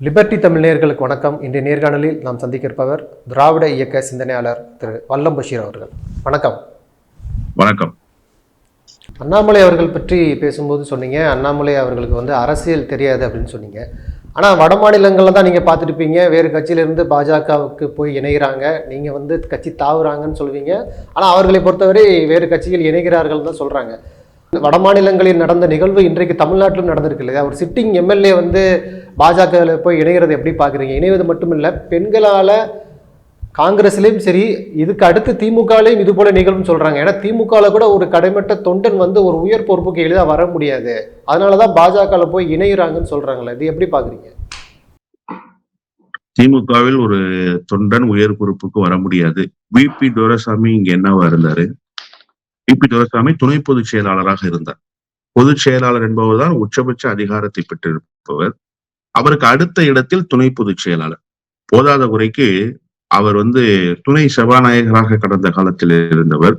Liberty Tamil நேயர்களுக்கு வணக்கம். இன்றைய நேர்காணலில் நாம் சந்திக்க இருப்பவர் திராவிட இயக்க சிந்தனையாளர் திரு வல்லம் பஷீர் அவர்கள். வணக்கம். வணக்கம். அண்ணாமலை அவர்கள் பற்றி பேசும்போது சொன்னீங்க. அண்ணாமலை அவர்களுக்கு வந்து அரசியல் தெரியாது அப்படின்னு சொன்னீங்க. ஆனால் வட மாநிலங்களில் தான் நீங்கள் பார்த்துருப்பீங்க வேறு கட்சியிலிருந்து பாஜகவுக்கு போய் இணைகிறாங்க. நீங்கள் வந்து கட்சி தாவுறாங்கன்னு சொல்லுவீங்க. ஆனால் அவர்களை பொறுத்தவரை வேறு கட்சியில் இணைகிறார்கள் தான் சொல்கிறாங்க வட மாநிலங்களில் நடந்த நிகழ்வு இன்றைக்கு தமிழ்நாட்டிலும் நடந்திருக்கு இல்லையா? ஒரு சிட்டிங் எம்எல்ஏ வந்து பாஜகவில் போய் இணைகிறது எப்படி பார்க்குறீங்க? இணைவது மட்டும் இல்லை பெண்களால் காங்கிரஸ்லேயும் சரி இதுக்கு அடுத்து திமுகலையும் இது போல நிகழ்வுன்னு சொல்றாங்க. ஏன்னா திமுகவில் கூட ஒரு கடைமட்ட தொண்டன் வந்து ஒரு உயர் பொறுப்புக்கு எளிதாக வர முடியாது. அதனால தான் பாஜகவில் போய் இணைகிறாங்கன்னு சொல்றாங்களே இது எப்படி பார்க்குறீங்க? திமுகவில் ஒரு தொண்டன் உயர் பொறுப்புக்கு வர முடியாது. விபி துரைசாமி இங்க என்னவா இருந்தாரு? பி. துரைசாமி துணை பொதுச் செயலாளராக இருந்தார். பொதுச் செயலாளர் என்பவர்தான் உச்சபட்ச அதிகாரத்தை பெற்றிருப்பவர். அவருக்கு அடுத்த இடத்தில் துணை பொதுச் செயலாளர். போதாத குறைக்கு அவர் வந்து துணை சபாநாயகராக கடந்த காலத்தில் இருந்தவர்.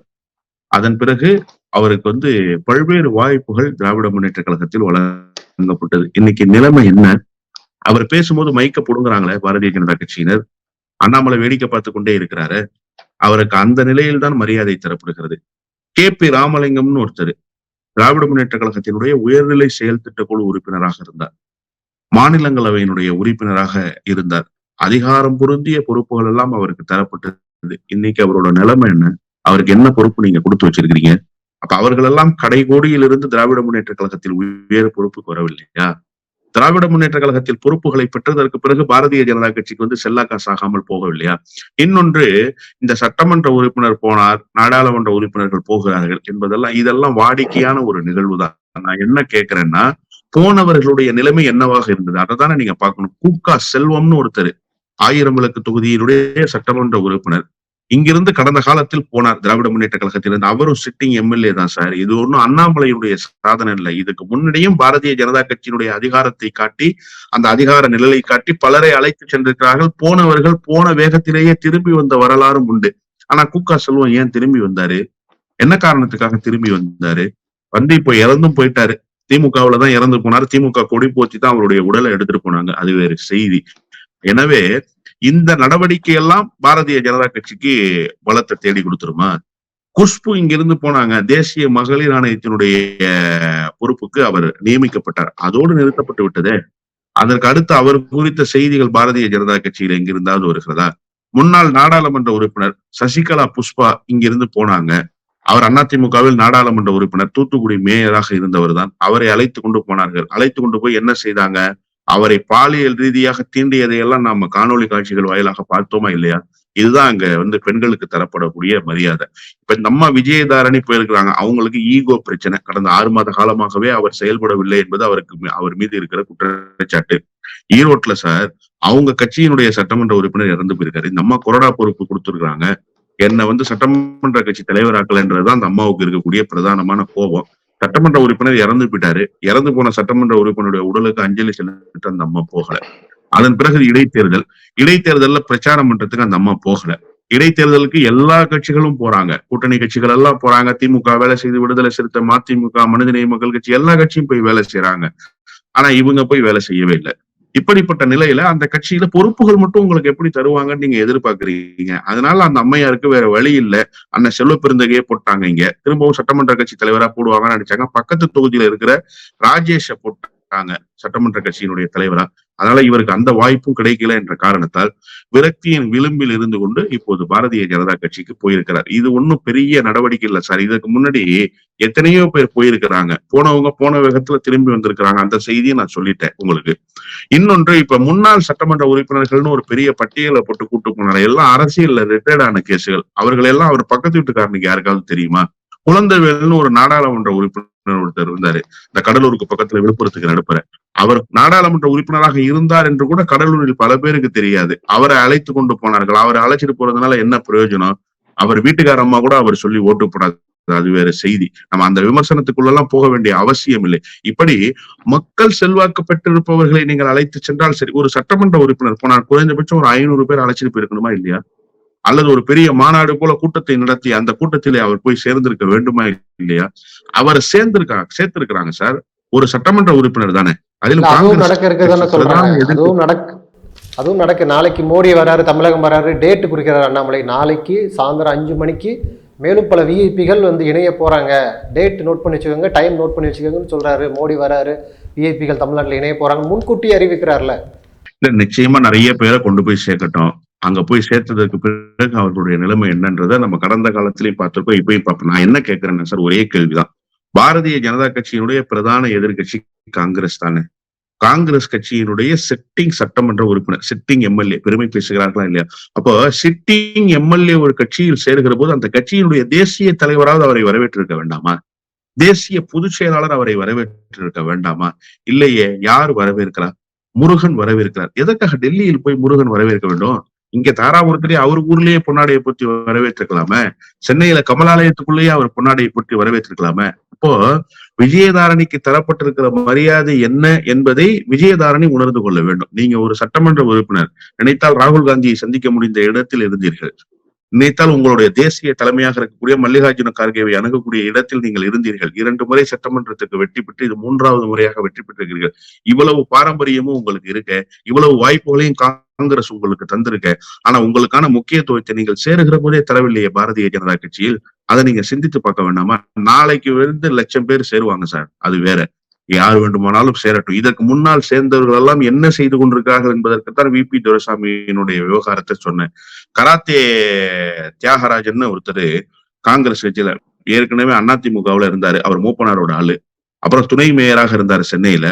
அதன் பிறகு அவருக்கு வந்து பல்வேறு வாய்ப்புகள் திராவிட முன்னேற்ற கழகத்தில் வழங்கப்பட்டது. இன்னைக்கு நிலைமை என்ன? அவர் பேசும்போது மைக்க புடுங்குறாங்களே பாரதிய ஜனதா கட்சியினர். அண்ணாமலை வேடிக்கை பார்த்து கொண்டே இருக்கிறாரு. அவருக்கு அந்த நிலையில் தான் மரியாதை தரப்படுகிறது. கே பி ராமலிங்கம்னு ஒருத்தர் திராவிட முன்னேற்ற கழகத்தினுடைய உயர்நிலை செயல் திட்டக்குழு உறுப்பினராக இருந்தார். மாநிலங்களவையினுடைய உறுப்பினராக இருந்தார். அதிகாரம் பொருந்திய பொறுப்புகள் எல்லாம் அவருக்கு தரப்பட்டது. இன்னைக்கு அவரோட நிலைமை என்ன? அவருக்கு என்ன பொறுப்பு நீங்க கொடுத்து வச்சிருக்கிறீங்க? அப்ப அவர்கள் எல்லாம் கடைகோடியிலிருந்து திராவிட முன்னேற்ற கழகத்தில் உயர் பொறுப்புக்கு வரவில்லையா? திராவிட முன்னேற்ற கழகத்தில் பொறுப்புகளை பெற்றதற்கு பிறகு பாரதிய ஜனதா கட்சிக்கு வந்து செல்லாக்கா ஆகாமல் போகவில்லையா? இன்னொன்று இந்த சட்டமன்ற உறுப்பினர் போனார் நாடாளுமன்ற உறுப்பினர்கள் போகிறார்கள் என்பதெல்லாம் இதெல்லாம் வாடிக்கையான ஒரு நிகழ்வு தான். நான் என்ன கேட்கிறேன்னா போனவர்களுடைய நிலைமை என்னவாக இருந்தது? அதை தானே நீங்க பார்க்கணும். கூக்கா செல்வம்னு ஒருத்தர் ஆயிரம் விளக்கு தொகுதியினுடைய சட்டமன்ற உறுப்பினர் இங்கிருந்து கடந்த காலத்தில் போனார் திராவிட முன்னேற்ற கழகத்திலிருந்து. அவரும் சிட்டிங் எம்எல்ஏ தான் சார் இது ஒன்றும் அண்ணாமலையுடைய சாதனை இல்லை. இதுக்கு முன்னாடியும் பாரதிய ஜனதா கட்சியினுடைய அதிகாரத்தை காட்டி அந்த அதிகார நிழலை காட்டி பலரை அழைத்து சென்றிருக்கிறார்கள். போனவர்கள் போன வேகத்திலேயே திரும்பி வந்த வரலாறும் உண்டு. ஆனா கூக்கா செல்வம் ஏன் திரும்பி வந்தாரு? என்ன காரணத்துக்காக திரும்பி வந்தாரு? வந்து இப்போ இறந்தும் போயிட்டாரு. திமுகவுல தான் இறந்து போனார். திமுக கொடி போச்சு தான் அவருடைய உடலை எடுத்துட்டு போனாங்க. அது வேறு செய்தி. எனவே இந்த நடவடிக்கை எல்லாம் பாரதிய ஜனதா கட்சிக்கு பலத்தை தேடி கொடுத்துருமா? குஷ்பு இங்கிருந்து போனாங்க. தேசிய மகளிர் ஆணையத்தினுடைய பொறுப்புக்கு அவர் நியமிக்கப்பட்டார். அதோடு நிறுத்தப்பட்டு விட்டதே. அதற்கு அடுத்து அவர் குறித்த செய்திகள் பாரதிய ஜனதா கட்சியில் எங்கிருந்தாவது வருகிறதா? முன்னாள் நாடாளுமன்ற உறுப்பினர் சசிகலா புஷ்பா இங்கிருந்து போனாங்க. அவர் அதிமுகவில் நாடாளுமன்ற உறுப்பினர். தூத்துக்குடி மேயராக இருந்தவர் தான் அவரை அழைத்து கொண்டு போனார்கள். அழைத்து கொண்டு போய் என்ன செய்தாங்க? அவரை பாலியல் ரீதியாக தீண்டியதையெல்லாம் நாம காணொளி காட்சிகள் வாயிலாக பார்த்தோமா இல்லையா? இதுதான் அங்க வந்து பெண்களுக்கு தரப்படக்கூடிய மரியாதை. இப்ப நம்ம விஜயதாரணி போயிருக்கிறாங்க. அவங்களுக்கு ஈகோ பிரச்சனை. கடந்த ஆறு மாத காலமாகவே அவர் செயல்படவில்லை என்பது அவருக்கு அவர் மீது இருக்கிற குற்றச்சாட்டு. ஈரோட்ல சார் அவங்க கட்சியினுடைய சட்டமன்ற உறுப்பினர் இறந்து போயிருக்காரு. இந்த அம்மா பொறுப்பு கொடுத்துருக்காங்க என்னை வந்து சட்டமன்ற கட்சி தலைவராக்கலன்றதுதான் அந்த அம்மாவுக்கு இருக்கக்கூடிய பிரதானமான கோபம். சட்டமன்ற உறுப்பினர் இறந்து போயிட்டாரு. இறந்து போன சட்டமன்ற உறுப்பினருடைய உடலுக்கு அஞ்சலி செலுத்த அந்த அம்மா போகல. அதன் பிறகு இடைத்தேர்தல். இடைத்தேர்தல்ல பிரச்சாரம் பண்றதுக்கு அந்த அம்மா போகல. இடைத்தேர்தலுக்கு எல்லா கட்சிகளும் போறாங்க. கூட்டணி கட்சிகள் எல்லாம் போறாங்க. திமுக வேலை செய்து விடுதலை சிறுத்தை மதிமுக மனிதநேய மக்கள் கட்சி எல்லா கட்சியும் போய் வேலை செய்யறாங்க ஆனா இவங்க போய் வேலை செய்யவே இல்லை. இப்படிப்பட்ட நிலையில அந்த கட்சியில பொறுப்புகள் மட்டும் உங்களுக்கு எப்படி தருவாங்கன்னு நீங்க எதிர்பார்க்கறீங்க? அதனால அந்த அம்மையாருக்கு வேற வழி இல்ல. அண்ணன் செல்வ பெருந்தகையே போட்டாங்க இங்க. திரும்பவும் சட்டமன்ற கட்சி தலைவரா போடுவாங்கன்னு நினைச்சாங்க. பக்கத்து தொகுதியில இருக்கிற ராஜேஷ போட்டாங்க சட்டமன்ற கட்சியினுடைய தலைவரா. அதனால இவருக்கு அந்த வாய்ப்பும் கிடைக்கல என்ற காரணத்தால் விரக்தியின் விளிம்பில் இருந்து கொண்டு இப்போது பாரதிய ஜனதா கட்சிக்கு போயிருக்கிறார். இது ஒன்றும் பெரிய நடவடிக்கை இல்லை சார். இதுக்கு முன்னாடி எத்தனையோ பேர் போயிருக்கிறாங்க. போனவங்க போன வேகத்துல திரும்பி வந்திருக்கிறாங்க. அந்த செய்தியை நான் சொல்லிட்டேன் உங்களுக்கு. இன்னொன்று இப்ப முன்னாள் சட்டமன்ற உறுப்பினர்கள்னு ஒரு பெரிய பட்டியலை போட்டு கூட்டு போனாங்க. எல்லாம் அரசியல்ல ரிட்டையர்ட் ஆன கேசுகள் அவர்கள் எல்லாம் அவர் பக்கத்து வீட்டுக்காரனுக்கு யாருக்காவது தெரியுமா? குழந்தைவேல்னு ஒரு நாடாளுமன்ற உறுப்பினர் ஒருத்தர் இருந்தாரு. இந்த கடலூருக்கு பக்கத்துல விழுப்புரத்துக்கு நடுப்புற. அவர் நாடாளுமன்ற உறுப்பினராக இருந்தார் என்று கூட கடலூரில் பல பேருக்கு தெரியாது. அவரை அழைத்து கொண்டு போனார்கள். அவரை அழைச்சிட்டு போறதுனால என்ன பிரயோஜனம்? அவர் வீட்டுக்கார அம்மா கூட அவர் சொல்லி ஓட்டு போடாது. அது வேற செய்தி. நம்ம அந்த விமர்சனத்துக்குள்ள எல்லாம் போக வேண்டிய அவசியம் இல்லை. இப்படி மக்கள் செல்வாக்கு பெற்றிருப்பவர்களை நீங்கள் அழைத்து சென்றால் சரி ஒரு சட்டமன்ற உறுப்பினர் போனால் குறைந்தபட்சம் ஒரு ஐநூறு பேர் அழைச்சிட்டு போயிருக்கணுமா இல்லையா? அல்லது ஒரு பெரிய மாநாடு போல கூட்டத்தை நடத்தி அந்த கூட்டத்திலே அவர் போய் சேர்ந்திருக்க வேண்டுமா இல்லையா? அவரை சேர்ந்திருக்காங்க சேர்த்திருக்கிறாங்க சார். ஒரு சட்டமன்ற உறுப்பினர் தானே. அதுவும் காங்கிரஸ் நடக்கு அதுவும் நடக்கு. நாளைக்கு மோடி வராரு தமிழகம் வராரு டேட்டு குறிக்கிறார் அண்ணாமலை. நாளைக்கு சாயந்தரம் அஞ்சு மணிக்கு மேலும் பல விஐபிகள் வந்து இணைய போறாங்க. டேட் நோட் பண்ணி வச்சுக்கோங்க டைம் நோட் பண்ணி வச்சுக்கோங்கன்னு சொல்றாரு. மோடி வராரு விஐபிகள் தமிழ்நாட்டில் இணைய போறாங்க. முன்கூட்டி அறிவிக்கிறார்ல. இல்ல நிச்சயமா நிறைய பேரை கொண்டு போய் சேர்க்கட்டும். அங்க போய் சேர்த்ததுக்கு பிறகு அவர்களுடைய நிலைமை என்னன்றதை நம்ம கடந்த காலத்திலையும் பார்த்திருக்கோம் இப்பயும் பார்ப்போம். நான் என்ன கேட்கிறேன்னா சார் ஒரே கேள்விதான். பாரதிய ஜனதா கட்சியினுடைய பிரதான எதிர்கட்சி காங்கிரஸ் தானே. காங்கிரஸ் கட்சியினுடைய சிட்டிங் சட்டமன்ற உறுப்பினர் சிட்டிங் எம்எல்ஏ பெருமை பேசுகிறார்களா இல்லையா? அப்போ சிட்டிங் எம்எல்ஏ ஒரு கட்சியில் சேர்கிற போது அந்த கட்சியினுடைய தேசிய தலைவராவது அவரை வரவேற்றிருக்க வேண்டாமா? தேசிய பொதுச் செயலாளர் அவரை வரவேற்றிருக்க வேண்டாமா? இல்லையே யார் வரவேற்கிறார்? முருகன் வரவேற்கிறார். எதற்காக டெல்லியில் போய் முருகன் வரவேற்க வேண்டும்? இங்க தாராபுரத்திலேயே அவர் ஊர்லயே பொன்னாடையை போட்டி வரவேற்றிருக்கலாமே. சென்னையில கமலாலயத்துக்குள்ளேயே அவர் பொன்னாடையை போட்டி வரவேற்றிருக்கலாமே. அப்போ விஜயதாரணிக்கு தரப்பட்டிருக்கிற மரியாதை என்ன என்பதை விஜயதாரணி உணர்ந்து கொள்ள வேண்டும். நீங்க ஒரு சட்டமன்ற உறுப்பினர் நினைத்தால் ராகுல் காந்தியை சந்திக்க முடிந்த இடத்தில் இருந்தீர்கள். நினைத்தால் உங்களுடைய தேசிய தலைமையாக இருக்கக்கூடிய மல்லிகார்ஜுன கார்கேவை அணுகக்கூடிய இடத்தில் நீங்கள் இருந்தீர்கள். இரண்டு முறை சட்டமன்றத்துக்கு வெற்றி பெற்று இது மூன்றாவது முறையாக வெற்றி பெற்றிருக்கிறீர்கள். இவ்வளவு பாரம்பரியமும் உங்களுக்கு இருக்க. இவ்வளவு வாய்ப்புகளையும் காங்கிரஸ் உங்களுக்கு தந்திருக்க. ஆனா உங்களுக்கான முக்கியத்துவத்தை நீங்கள் சேருகிற போதே தரவில்லையே பாரதிய ஜனதா கட்சியில். அதை நீங்க சிந்தித்து பார்க்க வேண்டாமா? நாளைக்கு வந்து லட்சம் பேர் சேருவாங்க சார். அது வேற. யார் வேண்டுமானாலும் சேரட்டும். இதற்கு முன்னால் சேர்ந்தவர்கள் எல்லாம் என்ன செய்து கொண்டிருக்கிறார்கள் என்பதற்குத்தான் வி. பி. துரைசாமியினுடைய விவகாரத்தை சொன்னேன். கராத்தே தியாகராஜன் ஒருத்தர் காங்கிரஸ் கட்சியில ஏற்கனவே அதிமுகவுல இருந்தாரு. அவர் மூப்பனாரோட ஆளு. அப்புறம் துணை மேயராக இருந்தாரு சென்னையில.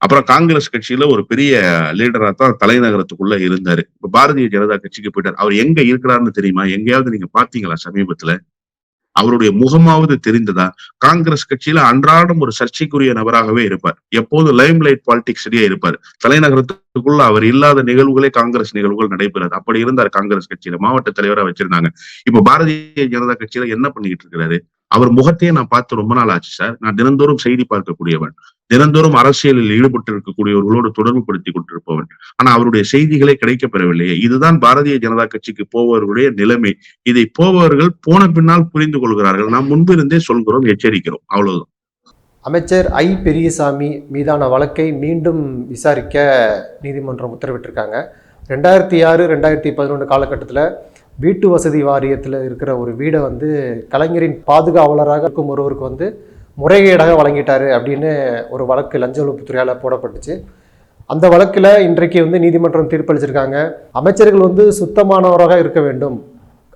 அப்புறம் காங்கிரஸ் கட்சியில ஒரு பெரிய லீடரா தான் தலைநகரத்துக்குள்ள இருந்தாரு. இப்ப பாரதிய ஜனதா கட்சிக்கு போயிட்டார். அவர் எங்க இருக்கிறாருன்னு தெரியுமா? எங்கேயாவது நீங்க பாத்தீங்களா சமீபத்துல? அவருடைய முகமாவது தெரிந்ததா? காங்கிரஸ் கட்சியில அன்றாடம் ஒரு சர்ச்சைக்குரிய நபராகவே இருப்பார். எப்போதும் லைம் லைட் பாலிடிக்ஸ்லயே இருப்பார். தலைநகரத்துக்குள்ள அவர் இல்லாத நிகழ்வுகளே காங்கிரஸ் நிகழ்வுகள் நடைபெறாது. அப்படி இருந்தார் காங்கிரஸ் கட்சியில. மாவட்ட தலைவரா வச்சிருந்தாங்க. இப்ப பாரதிய ஜனதா கட்சியில என்ன பண்ணிட்டு இருக்கிறாரு? அவர் முகத்தையே நான் பார்த்து ரொம்ப நாள் ஆச்சு சார். நான் தினந்தோறும் செய்தி பார்க்கக்கூடியவன். தினந்தோறும் அரசியலில் ஈடுபட்டு இருக்கக்கூடியவர்களோடு தொடர்பு படுத்தி கொண்டிருப்பவன். ஆனா அவருடைய செய்திகளே கிடைக்கப்பெறவில்லையே. இதுதான் பாரதிய ஜனதா கட்சிக்கு போபவர்களுடைய நிலைமை. இதை போபவர்கள் போன பின்னால் புரிந்து கொள்கிறார்கள். நாம் முன்பிருந்தே சொல்கிறோம் எச்சரிக்கிறோம். அவ்வளவுதான். அமைச்சர் ஐ. பெரியசாமி மீதான வழக்கை மீண்டும் விசாரிக்க நீதிமன்றம் உத்தரவிட்டிருக்காங்க. ரெண்டாயிரத்தி ஆறு ரெண்டாயிரத்தி பதினொன்று காலகட்டத்தில் வீட்டு வசதி வாரியத்தில் இருக்கிற ஒரு வீடை வந்து கலைஞரின் பாதுகாவலராக இருக்கும் ஒருவருக்கு வந்து முறைகேடாக வழங்கிட்டாரு அப்படின்னு ஒரு வழக்கு லஞ்ச ஒழிப்புத்துறையால் போடப்பட்டுச்சு. அந்த வழக்கில் இன்றைக்கு வந்து நீதிமன்றம் தீர்ப்பளிச்சிருக்காங்க. அமைச்சர்கள் வந்து சுத்தமானவராக இருக்க வேண்டும்.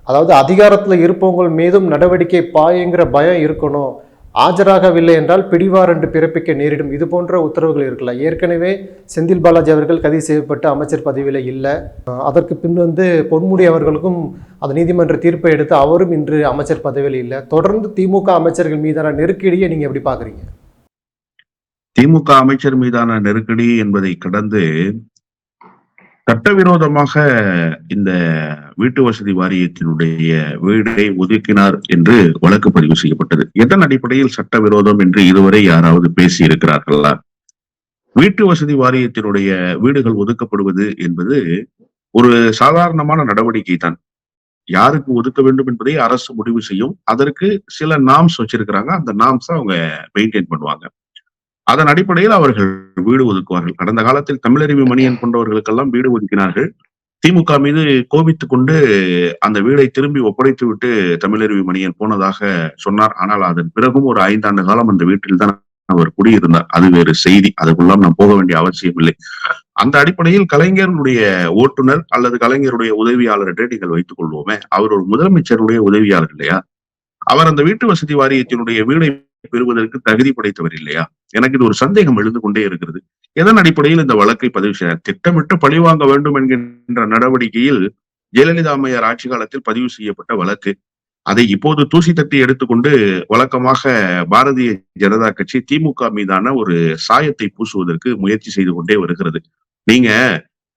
அதாவது அதிகாரத்தில் இருப்பவங்கள் மீதும் நடவடிக்கை பாயுங்கிற பயம் இருக்கணும். ஆஜராகவில்லை என்றால் பிடிவாரண்டு பிறப்பிக்க நேரிடும். இது போன்ற உத்தரவுகள் இருக்கலாம். ஏற்கனவே செந்தில் பாலாஜி அவர்கள் கைது செய்யப்பட்டு அமைச்சர் பதவியில் இல்லை. அதற்கு பின் வந்து பொன்முடி அவர்களுக்கும் அந்த நீதிமன்ற தீர்ப்பை எடுத்து அவரும் இன்று அமைச்சர் பதவியில் இல்லை. தொடர்ந்து திமுக அமைச்சர்கள் மீதான நெருக்கடியை நீங்கள் எப்படி பார்க்குறீங்க? திமுக அமைச்சர் மீதான நெருக்கடி என்பதை கடந்து சட்டவிரோதமாக இந்த வீட்டு வசதி வாரியத்தினுடைய வீடை ஒதுக்கினார் என்று வழக்கு பதிவு செய்யப்பட்டது. எதன் அடிப்படையில் சட்டவிரோதம் என்று இதுவரை யாராவது பேசி இருக்கிறார்களா வீட்டு வசதி வாரியத்தினுடைய வீடுகள் ஒதுக்கப்படுவது என்பது ஒரு சாதாரணமான நடவடிக்கை தான். யாருக்கு ஒதுக்க வேண்டும் என்பதை அரசு முடிவு செய்யும். அதற்கு சில நாம்ஸ் வச்சிருக்கிறாங்க. அந்த நாம்ஸ் அவங்க மெயின்டைன் பண்ணுவாங்க. அதன் அடிப்படையில் அவர்கள் வீடு ஒதுக்குவார்கள். கடந்த காலத்தில் தமிழறிவு மணியன் கொண்டவர்களுக்கெல்லாம் வீடு ஒதுக்கினார்கள். திமுக மீது கோபித்துக் கொண்டு அந்த வீடை திரும்பி ஒப்படைத்து விட்டு தமிழறிவு மணியன் போனதாக சொன்னார். ஆனால் அதன் பிறகும் ஒரு ஐந்தாண்டு காலம் அந்த வீட்டில் தான் அவர் குடியிருந்தார். அது வேறு செய்தி. அதுக்குள்ளாம் நாம் போக வேண்டிய அவசியம் இல்லை. அந்த அடிப்படையில் கலைஞருடைய ஓட்டுநர் அல்லது கலைஞருடைய உதவியாளர் என்று நீங்கள் வைத்துக் கொள்வோமே. அவர் ஒரு முதலமைச்சருடைய உதவியாளர் இல்லையா? அவர் அந்த வீட்டு வசதி வாரியத்தினுடைய வீடை பெறுவதற்கு தகுதி படைத்தவர் இல்லையா? எனக்கு இது ஒரு சந்தேகம் எழுந்து கொண்டே இருக்கிறது. எதன் அடிப்படையில் இந்த வழக்கை பதிவு செய்தார் திட்டமிட்டு பழிவாங்க வேண்டும் என்கின்ற நடவடிக்கையில் ஜெயலலிதா அம்மையார் ஆட்சி காலத்தில் பதிவு செய்யப்பட்ட வழக்கு. அதை இப்போது தூசி தட்டி எடுத்துக்கொண்டு வழக்கமாக பாரதிய ஜனதா கட்சி திமுக மீதான ஒரு சாயத்தை பூசுவதற்கு முயற்சி செய்து கொண்டே வருகிறது. நீங்க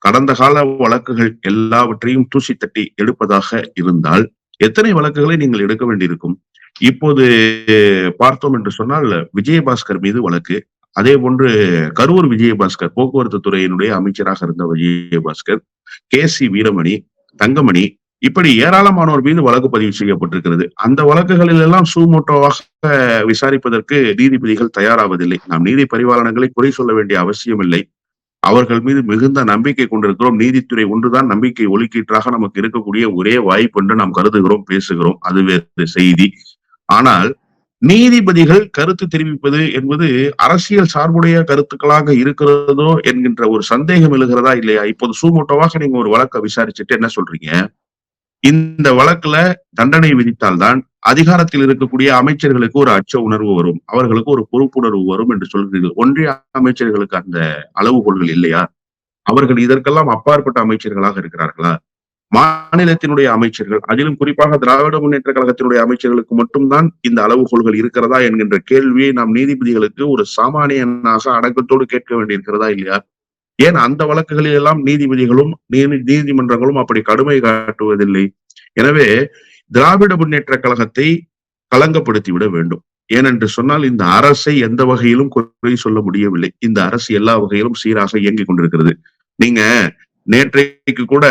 கடந்த கால வழக்குகள் எல்லாவற்றையும் தூசி தட்டி எடுப்பதாக இருந்தால் எத்தனை வழக்குகளை நீங்கள் எடுக்க வேண்டியிருக்கும்? இப்போது பார்த்தோம் என்று சொன்னால் விஜயபாஸ்கர் மீது வழக்கு. அதே போன்று கரூர் விஜயபாஸ்கர் போக்குவரத்து துறையினுடைய அமைச்சராக இருந்த விஜயபாஸ்கர் கே சி வீரமணி தங்கமணி இப்படி ஏராளமானோர் மீது வழக்கு பதிவு செய்யப்பட்டிருக்கிறது. அந்த வழக்குகளில் எல்லாம் சூமோட்டோவாக விசாரிப்பதற்கு நீதிபதிகள் தயாராவதில்லை. நாம் நீதி பரிபாலனங்களை குறை சொல்ல வேண்டிய அவசியம் இல்லை அவர்கள் மீது மிகுந்த நம்பிக்கை கொண்டிருக்கிறோம். நீதித்துறை ஒன்றுதான் நம்பிக்கை ஒலிக்கீற்றாக நமக்கு இருக்கக்கூடிய ஒரே வாய்ப்பு என்று நாம் கருதுகிறோம் பேசுகிறோம். அது வேறு செய்தி. ஆனால் நீதிபதிகள் கருத்து தெரிவிப்பது என்பது அரசியல் சார்புடைய கருத்துக்களாக இருக்கிறதோ என்கின்ற ஒரு சந்தேகம் எழுகிறதா இல்லையா? இப்போது சூமோட்டோவாக நீங்க ஒரு வழக்கை விசாரிச்சுட்டு என்ன சொல்றீங்க? இந்த வழக்குல தண்டனை விதித்தால்தான் அதிகாரத்தில் இருக்கக்கூடிய அமைச்சர்களுக்கு ஒரு அச்ச உணர்வு வரும் அவர்களுக்கு ஒரு பொறுப்புணர்வு வரும் என்று சொல்கிறீர்கள். ஒன்றிய அமைச்சர்களுக்கு அந்த அளவுகோல்கள் இல்லையா? அவர்கள் இதற்கெல்லாம் அப்பாற்பட்ட அமைச்சர்களாக இருக்கிறார்களா? மாநிலத்தினுடைய அமைச்சர்கள் அதிலும் குறிப்பாக திராவிட முன்னேற்ற கழகத்தினுடைய அமைச்சர்களுக்கு மட்டும்தான் இந்த அளவுகோல்கள் இருக்கிறதா என்கின்ற கேள்வியை நாம் நீதிபதிகளுக்கு ஒரு சாமானியனாக அடக்கத்தோடு கேட்க வேண்டியிருக்கிறதா இல்லையா? ஏன் அந்த வழக்குகளில் எல்லாம் நீதிபதிகளும் நீதிமன்றங்களும் அப்படி கடுமை காட்டுவதில்லை? எனவே திராவிட முன்னேற்ற கழகத்தை களங்கப்படுத்தி விட வேண்டும். ஏனென்று சொன்னால் இந்த அரசை எந்த வகையிலும் குறை சொல்ல முடியவில்லை. இந்த அரசு எல்லா வகையிலும் சீராக இயங்கிக் கொண்டிருக்கிறது. நீங்க நேற்றைக்கு கூட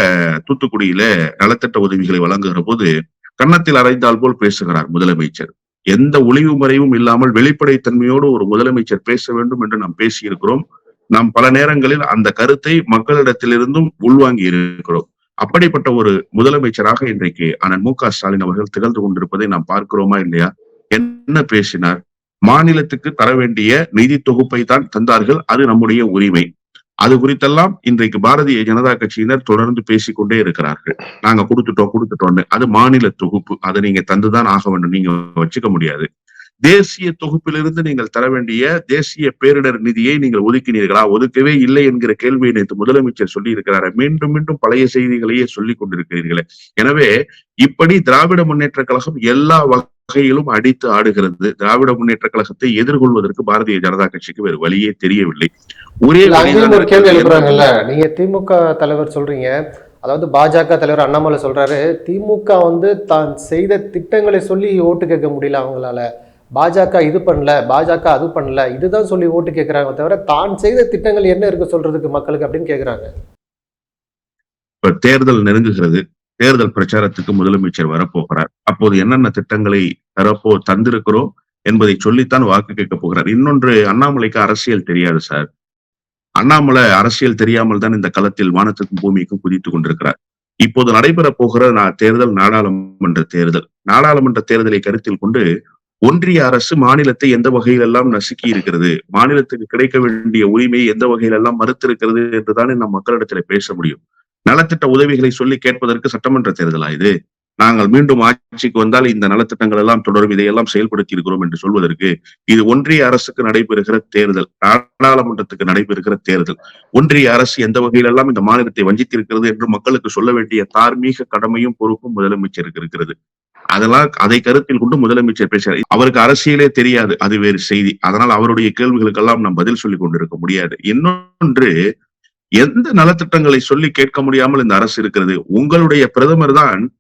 தூத்துக்குடியில நலத்திட்ட உதவிகளை வழங்குகிற போது கன்னத்தில் அரைந்தால் போல் பேசுகிறார் முதலமைச்சர். எந்த ஒளிவு மறைவும் இல்லாமல் வெளிப்படைத்தன்மையோடு ஒரு முதலமைச்சர் பேச வேண்டும் என்று நாம் பேசியிருக்கிறோம். நாம் பல நேரங்களில் அந்த கருத்தை மக்களிடத்திலிருந்தும் உள்வாங்கி இருக்கிறோம். அப்படிப்பட்ட ஒரு முதலமைச்சராக இன்றைக்கு அண்ணன் மு க ஸ்டாலின் அவர்கள் திகழ்ந்து கொண்டிருப்பதை நாம் பார்க்கிறோமா இல்லையா? என்ன பேசினார்? மாநிலத்துக்கு தர வேண்டிய நிதி தொகுப்பை தான் தந்தார்கள். அது நம்முடைய உரிமை. அது குறித்தெல்லாம் இன்றைக்கு பாரதிய ஜனதா கட்சியினர் தொடர்ந்து பேசிக்கொண்டே இருக்கிறார்கள். நாங்க கொடுத்துட்டோம் கொடுத்துட்டோம்னு. அது மாநில தொகுப்பு. அதை நீங்க தந்துதான் ஆக வேண்டும். நீங்க வச்சுக்க முடியாது. தேசிய தொகுப்பிலிருந்து நீங்கள் தர வேண்டிய தேசிய பேரிடர் நிதியை நீங்கள் ஒதுக்கினீர்களா? ஒதுக்கவே இல்லை என்கிற கேள்வியை நேற்று முதலமைச்சர் சொல்லி இருக்கிறாரு மீண்டும் மீண்டும் பழைய செய்திகளையே சொல்லிக் கொண்டிருக்கிறீர்களே. எனவே இப்படி திராவிட முன்னேற்ற கழகம் எல்லா வகையிலும் அடித்து ஆடுகிறது. திராவிட முன்னேற்ற கழகத்தை எதிர்கொள்வதற்கு பாரதிய ஜனதா கட்சிக்கு வேறு வழியே தெரியவில்லை. ஒரே ஒரு கேள்வி. எழுப்புறாங்கல்ல. நீங்க திமுக தலைவர் சொல்றீங்க. அதாவது பாஜக தலைவர் அண்ணாமலை சொல்றாரு. திமுக வந்து தான் செய்த திட்டங்களை சொல்லி ஓட்டு கேட்க முடியல அவங்களால. பாஜக இது பண்ணல பாஜக அது பண்ணல இதுதான் சொல்லி ஓட்டு கேட்கறாங்க தவிர தான் செய்த திட்டங்கள் என்ன இருக்கு சொல்றதுக்கு மக்களுக்கு அப்படின்னு கேட்குறாங்க இப்ப தேர்தல் நெருங்குகிறது தேர்தல் பிரச்சாரத்துக்கு முதலமைச்சர் வரப்போகிறார். அப்போது என்னென்ன திட்டங்களை தரப்போ தந்திருக்கிறோம் என்பதை சொல்லித்தான் வாக்கு கேட்க போகிறார். இன்னொன்று அண்ணாமலைக்கு அரசியல் தெரியாது சார். அண்ணாமலை அரசியல் தெரியாமல் தான் இந்த களத்தில் வானத்துக்கும் பூமிக்கும் குதித்துக் கொண்டிருக்கிறார். இப்போது நடைபெற போகிற தேர்தல் நாடாளுமன்ற தேர்தல். நாடாளுமன்ற தேர்தலை கருத்தில் கொண்டு ஒன்றிய அரசு மாநிலத்தை எந்த வகையிலெல்லாம் நசுக்கி இருக்கிறது? மாநிலத்துக்கு கிடைக்க வேண்டிய உரிமையை எந்த வகையிலெல்லாம் மறுத்திருக்கிறது என்றுதானே நம் மக்களிடத்துல பேச முடியும். நலத்திட்ட உதவிகளை சொல்லி கேட்பதற்கு சட்டமன்ற தேர்தலா இது? நாங்கள் மீண்டும் ஆட்சிக்கு வந்தால் இந்த நலத்திட்டங்கள் எல்லாம் தொடரும் இதையெல்லாம் செயல்படுத்தி இருக்கிறோம் என்று சொல்வதற்கு இது ஒன்றிய அரசுக்கு நடைபெறுகிற தேர்தல் நாடாளுமன்றத்துக்கு நடைபெறுகிற தேர்தல். ஒன்றிய அரசு எந்த வகையிலெல்லாம் இந்த மாநிலத்தை வஞ்சித்திருக்கிறது என்று மக்களுக்கு சொல்ல வேண்டிய தார்மீக கடமையும் பொறுப்பும் முதலமைச்சருக்கு இருக்கிறது. அதெல்லாம் அதை கருத்தில் கொண்டு முதலமைச்சர் பேசுறார் அவருக்கு அரசியலே தெரியாது அது வேறு செய்தி. அதனால் அவருடைய கேள்விகளுக்கெல்லாம் நாம் பதில் சொல்லிக் கொண்டிருக்க முடியாது. இன்னொன்று எந்த நலத்திட்டங்களை சொல்லி கேட்க முடியாமல் இந்த அரசு இருக்கிறது? உங்களுடைய பிரதமர் தான்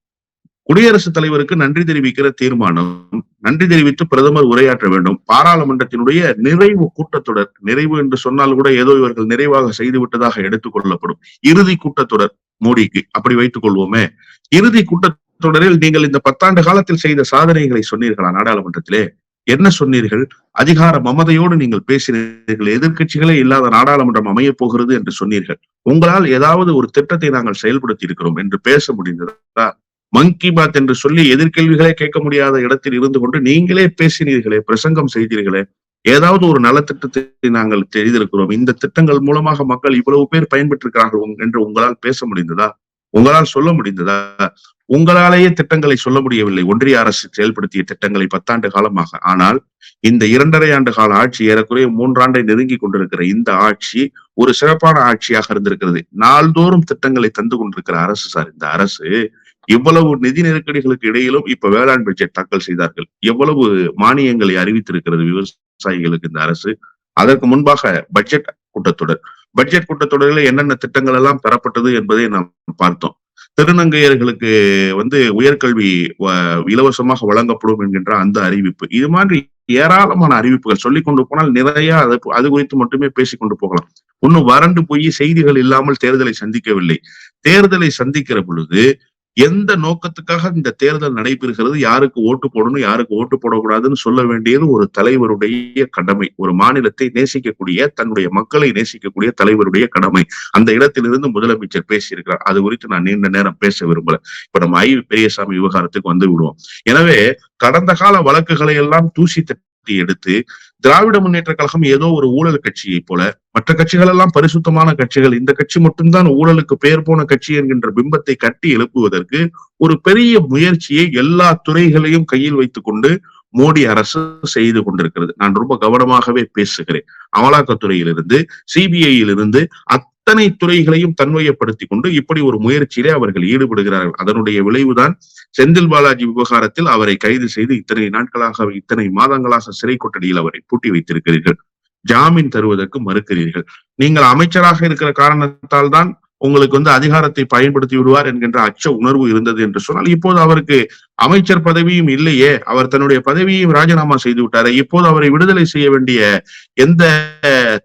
குடியரசுத் தலைவருக்கு நன்றி தெரிவிக்கிற தீர்மானம். நன்றி தெரிவித்து பிரதமர் உரையாற்ற வேண்டும். பாராளுமன்றத்தினுடைய நிறைவு கூட்டத்தொடர் நிறைவு என்று சொன்னால் கூட ஏதோ இவர்கள் நிறைவாக செய்து விட்டதாக எடுத்துக் கொள்ளப்படும். இறுதி கூட்டத்தொடர் மோடிக்கு அப்படி வைத்துக் கொள்வோமே. இறுதி தொடரில் நீங்கள் இந்த பத்தாண்டு காலத்தில் செய்த சாதனைகளை சொன்னீர்களா? நாடாளுமன்றத்திலே. என்ன சொன்னீர்கள்? அதிகார மமதையோடு நீங்கள் பேசினீர்கள். எதிர்கட்சிகளே இல்லாத நாடாளுமன்றம் அமையப் போகிறது என்று சொன்னீர்கள். உங்களால் ஏதாவது ஒரு திட்டத்தை நாங்கள் செயல்படுத்தி இருக்கிறோம் என்று பேச முடிந்ததா? மங்கி பாத் என்று சொல்லி எதிர்கேள்விகளே கேட்க முடியாத இடத்தில் இருந்து கொண்டு நீங்களே பேசினீர்களே பிரசங்கம் செய்தீர்களே. ஏதாவது ஒரு நலத்திட்டத்தை நாங்கள் செய்திருக்கிறோம். இந்த திட்டங்கள் மூலமாக மக்கள் இவ்வளவு பேர் பயன்பெற்றிருக்கிறார்கள் என்று உங்களால் பேச முடிந்ததா? உங்களால் சொல்ல முடிந்ததா? உங்களாலேயே திட்டங்களை சொல்ல முடியவில்லை. ஒன்றிய அரசு செயல்படுத்திய திட்டங்களை பத்தாண்டு காலமாக. ஆனால் இந்த இரண்டரை ஆண்டு கால ஆட்சி ஏறக்குறைய மூன்றாண்டை நெருங்கி கொண்டிருக்கிற இந்த ஆட்சி ஒரு சிறப்பான ஆட்சியாக இருந்திருக்கிறது. நாள்தோறும் திட்டங்களை தந்து கொண்டிருக்கிற அரசு சார் இந்த அரசு இவ்வளவு நிதி நெருக்கடிகளுக்கு இடையிலும் இப்ப வேளாண் பட்ஜெட் தாக்கல் செய்தார்கள். எவ்வளவு மானியங்களை அறிவித்திருக்கிறது விவசாயிகளுக்கு இந்த அரசு. அதற்கு முன்பாக பட்ஜெட் கூட்டத்தொடர். பட்ஜெட் கூட்டத்தொடரில் என்னென்ன திட்டங்கள் எல்லாம் பெறப்பட்டது என்பதை நாம் பார்த்தோம். திருநங்கையர்களுக்கு வந்து உயர்கல்வி வ- இலவசமாக வழங்கப்படும் என்கின்ற அந்த அறிவிப்பு. இது மாதிரி ஏராளமான அறிவிப்புகள் சொல்லி கொண்டு போனால் நிறைய அது அது குறித்து மட்டுமே பேசிக் கொண்டு போகலாம். ஒன்னும் வறண்டு போய் செய்திகள் இல்லாமல் தேர்தலை சந்திக்கவில்லை. தேர்தலை சந்திக்கிற பொழுது எந்த நோக்கத்துக்காக இந்த தேர்தல் நடைபெறுகிறது யாருக்கு ஓட்டு போடணும் யாருக்கு ஓட்டு போடக்கூடாதுன்னு சொல்ல வேண்டியது ஒரு தலைவருடைய கடமை. ஒரு மாநிலத்தை நேசிக்கக்கூடிய தன்னுடைய மக்களை நேசிக்கக்கூடிய தலைவருடைய கடமை. அந்த இடத்திலிருந்து முதலமைச்சர் பேசியிருக்கிறார். அது குறித்து நான் நீண்ட நேரம் பேச விரும்பல. இப்ப நம்ம ஐ பெரியசாமி விவகாரத்துக்கு வந்து விடுவோம். எனவே கடந்த கால வழக்குகளை எல்லாம் தூசி எடுத்து திராவிட முன்னேற்ற கழகம் ஏதோ ஒரு ஊழல் கட்சியை போல மற்ற கட்சிகள் எல்லாம் பரிசுத்தமான கட்சிகள். இந்த கட்சி மட்டும்தான் ஊழலுக்கு பெயர் போன கட்சி என்கின்ற பிம்பத்தை கட்டி எழுப்புவதற்கு ஒரு பெரிய முயற்சியை எல்லா துறைகளையும் கையில் வைத்துக் கொண்டு மோடி அரசு செய்து கொண்டிருக்கிறது. நான் ரொம்ப கவனமாகவே பேசுகிறேன். அமலாக்கத்துறையிலிருந்து சிபிஐயிலிருந்து அத் அத்தனை துறைகளையும் தன்மையப்படுத்தி கொண்டு இப்படி ஒரு முயற்சியிலே அவர்கள் ஈடுபடுகிறார்கள். அதனுடைய விளைவுதான் செந்தில் பாலாஜி விவகாரத்தில் அவரை கைது செய்து இத்தனை நாட்களாக இத்தனை மாதங்களாக சிறை கொட்டடியில் அவரை பூட்டி வைத்திருக்கிறீர்கள். ஜாமீன் தருவதற்கு மறுக்கிறீர்கள். நீங்கள் அமைச்சராக இருக்கிற காரணத்தால் தான் உங்களுக்கு வந்து அதிகாரத்தை பயன்படுத்தி விடுவார் என்கின்ற அச்ச உணர்வு இருந்தது என்று சொன்னால் இப்போது அவருக்கு அமைச்சர் பதவியும் இல்லையே. அவர் தன்னுடைய பதவியையும் ராஜினாமா செய்து விட்டாரே. இப்போது அவரை விடுதலை செய்ய வேண்டிய எந்த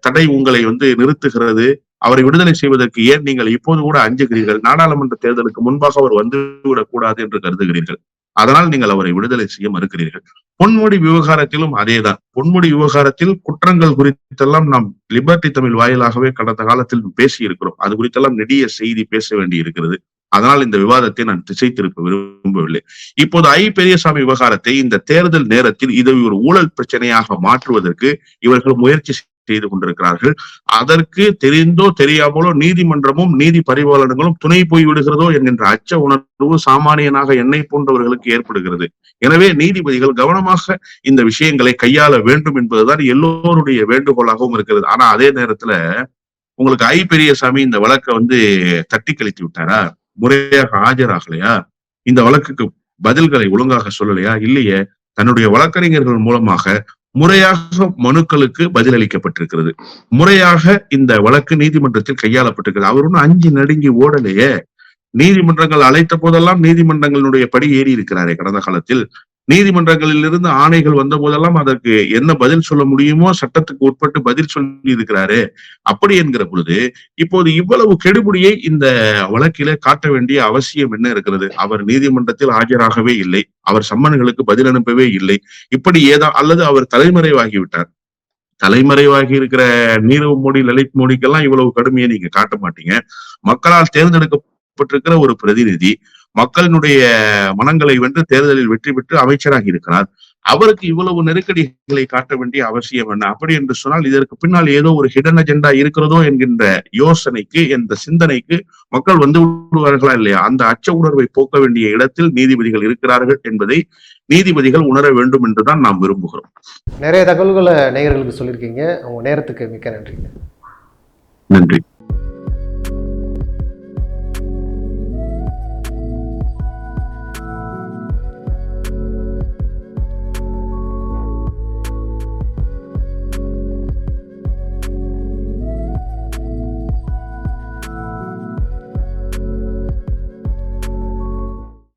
தடை உங்களை வந்து நிறுத்துகிறது? அவரை விடுதலை செய்வதற்கு ஏன் நீங்கள் இப்போது கூட அஞ்சுகிறீர்கள்? நாடாளுமன்ற தேர்தலுக்கு முன்பாக அவர் வந்துவிடக் கூடாது என்று கருதுகிறீர்கள். அதனால் நீங்கள் அவரை விடுதலை செய்ய மறுக்கிறீர்கள். பொன்முடி விவகாரத்திலும் அதேதான். பொன்முடி விவகாரத்தில் குற்றங்கள் குறித்தெல்லாம் நாம் லிபர்டி தமிழ் வாயிலாகவே கடந்த காலத்தில் பேசி இருக்கிறோம் அது குறித்தெல்லாம் நெடிய செய்தி பேச வேண்டி இருக்கிறது அதனால் இந்த விவாதத்தை நான் திசை திருப்ப விரும்பவில்லை. இப்போது ஐ. பெரியசாமி விவகாரத்தை இந்த தேர்தல் நேரத்தில் இதை ஒரு ஊழல் பிரச்சனையாக மாற்றுவதற்கு இவர்கள் முயற்சி செய்து கொண்டிருக்கிறார்கள். அதற்கு தெரிந்தோ தெரியாமலோ நீதிமன்றமும் நீதி பரிபாலனங்களும் துணை போய் விடுகிறதோ என்கின்ற அச்ச உணர்வு சாமானியனாக என்னை போன்றவர்களுக்கு ஏற்படுகிறது. எனவே நீதிபதிகள் கவனமாக இந்த விஷயங்களை கையாள வேண்டும் என்பதுதான் எல்லோருடைய வேண்டுகோளாகவும் இருக்கிறது. ஆனா அதே நேரத்துல உங்களுக்கு ஐ பெரியசாமி இந்த வழக்கை வந்து தட்டி கழித்து விட்டாரா? முறையாக ஆஜராகலையா? இந்த வழக்குக்கு பதில்களை ஒழுங்காக சொல்லலையா? இல்லையே. தன்னுடைய வழக்கறிஞர்கள் மூலமாக முறையாக மனுக்களுக்கு பதிலளிக்கப்பட்டிருக்கிறது. முறையாக இந்த வழக்கு நீதிமன்றத்தில் கையாளப்பட்டிருக்கிறது. அவர் ஒன்றும் அஞ்சு நடுங்கி ஓடலையே. நீதிமன்றங்கள் அழைத்த போதெல்லாம் நீதிமன்றங்களுடைய படி ஏறி இருக்கிறாரே கடந்த காலத்தில். நீதிமன்றங்களில் இருந்து ஆணைகள் வந்த போதெல்லாம் அதற்கு என்ன பதில் சொல்ல முடியுமோ சட்டத்துக்கு உட்பட்டு பதில் சொல்லி இருக்கிறாரு. அப்படி என்கிற பொழுது இப்போது இவ்வளவு கெடுபிடியை இந்த வழக்கில காட்ட வேண்டிய அவசியம் என்ன இருக்கிறது? அவர் நீதிமன்றத்தில் ஆஜராகவே இல்லை. அவர் சம்மன்களுக்கு பதில் அனுப்பவே இல்லை. இப்படி ஏதா அல்லது அவர் தலைமறைவாகிவிட்டார். தலைமறைவாகி இருக்கிற நீரவ் மோடி லலித் மோடிக்கெல்லாம் இவ்வளவு கடுமையை நீங்க காட்ட மாட்டீங்க. மக்களால் தேர்ந்தெடுக்க தேர்ந்தெடுக்கப்பட்டிருக்கிற ஒரு பிரதிநிதி மக்களினுடைய மனங்களை வென்று தேர்தலில் வெற்றி பெற்று அமைச்சராகி இருக்கிறார். அவருக்கு இவ்வளவு நெருக்கடிகளை காட்ட வேண்டிய அவசியம் என்ன? அப்படி என்று சொன்னால் இதற்கு பின்னால் ஏதோ ஒரு ஹிடன் அஜெண்டா இருக்கிறதோ என்கின்ற யோசனைக்கு இந்த சிந்தனைக்கு மக்கள் வந்து விடுவார்களா இல்லையா? அந்த அச்ச உணர்வை போக்க வேண்டிய இடத்தில் நீதிபதிகள் இருக்கிறார்கள் என்பதை நீதிபதிகள் உணர வேண்டும் என்றுதான் நாம் விரும்புகிறோம். நிறைய தகவல்களை நேயர்களுக்கு சொல்லியிருக்கீங்க. உங்க நேரத்துக்கு மிக்க நன்றி நன்றி.